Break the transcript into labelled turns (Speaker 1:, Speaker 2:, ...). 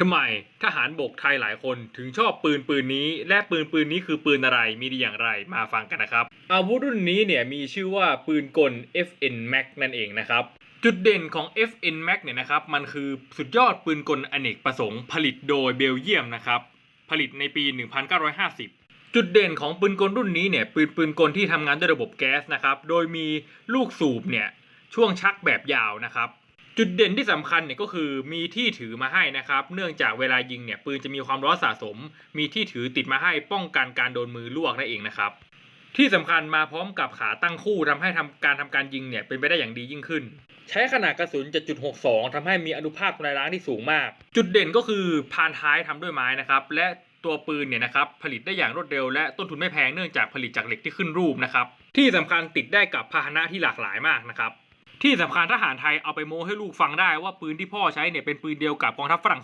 Speaker 1: ทำไมทหารบกไทยหลายคนถึงชอบปืนปืนนี้ และปืนปืนนี้คือปืนอะไรมีดีอย่างไรมาฟังกันนะครับ อาวุธรุ่นนี้เนี่ยมีชื่อว่าปืนกล FN Max นั่นเองนะครับ จุดเด่นของ FN Max เนี่ยนะครับ มันคือสุดยอดปืนกลอเนกประสงค์ผลิตโดยเบลเยียมนะครับ ผลิตในปี 1950 จุดเด่นของปืนกลรุ่นนี้เนี่ยปืนปืนกลที่ทำงานด้วยระบบแก๊สนะครับ โดยมีลูกสูบเนี่ยช่วงชักแบบยาวนะครับ จุดเด่นที่สำคัญเนี่ยก็คือมีที่ถือมาให้นะครับ เนื่องจากเวลายิงเนี่ยปืนจะมีความร้อนสะสม มีที่ถือติดมาให้ป้องกันการโดนมือลวกนั่นเองนะครับ ที่สำคัญมาพร้อมกับขาตั้งคู่ทำให้ทำการทำการยิงเนี่ยเป็นไปได้อย่างดียิ่งขึ้น ใช้ขนาดกระสุน7.62ทำให้มีอนุภาคทำลายล้างที่สูงมาก จุดเด่นก็คือพานท้ายทำด้วยไม้นะครับและตัวปืนเนี่ยนะครับผลิตได้อย่างรวดเร็วและต้นทุนไม่แพงเนื่องจากผลิตจากเหล็กที่ขึ้นรูปนะครับที่สำคัญติดได้กับพาหนะที่หลากหลายมากนะครับ ที่สำคัญทหารไทยเอาไปโม้ให้ลูกฟังได้ว่าปืนที่พ่อใช้เนี่ยเป็นปืนเดียวกับกองทัพฝรั่ง